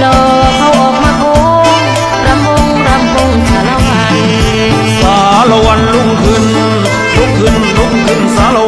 หล่อเขาออกมาโอ้รำวงรำวงสารวันสารวันลุกขึ้นลุกขึ้นลุกขึ้นสาร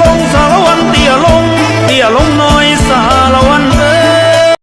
ลงส